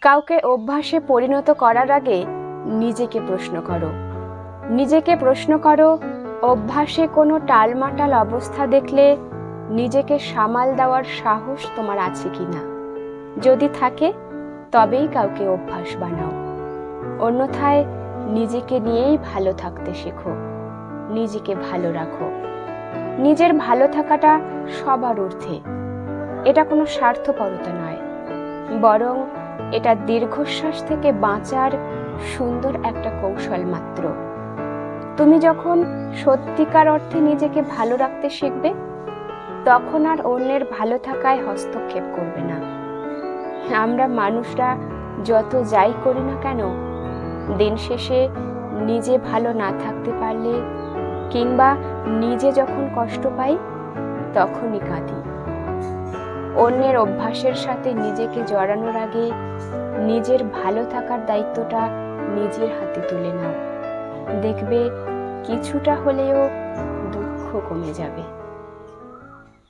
কাউকে অভ্যাসে পরিণত করার আগে নিজেকে প্রশ্ন করো। নিজেকে প্রশ্ন করো, অভ্যাসে কোনো টালমাটাল অবস্থা দেখলে নিজেকে সামাল দেওয়ার সাহস তোমার আছে কি না যদি থাকে, তবেই কাউকে অভ্যাস বানাও। অন্যথায় নিজেকে নিয়েই ভালো থাকতে শেখো। নিজেকে ভালো রাখো। নিজের ভালো থাকাটা সবার ঊর্ধ্বে। এটা কোনো স্বার্থপরতা নয়। বরং এটা দীর্ঘশ্বাস থেকে বাঁচার সুন্দর একটা কৌশল মাত্র। তুমি যখন সত্যিকার অর্থে নিজেকে ভালো রাখতে শিখবে, তখন আর অন্যের ভালো থাকায় হস্তক্ষেপ করবে না। আমরা মানুষরা যত যাই করি না কেন, দিন শেষে নিজে ভালো না থাকতে পারলে কিংবা নিজে যখন কষ্ট পাই, তখনই কাঁদি। অন্যের অভ্যাসের সাথে নিজেকে জড়ানোর আগে নিজের ভালো থাকার দায়িত্বটা নিজের হাতে তুলে নাও। দেখবে কিছুটা হলেও দুঃখ কমে যাবে।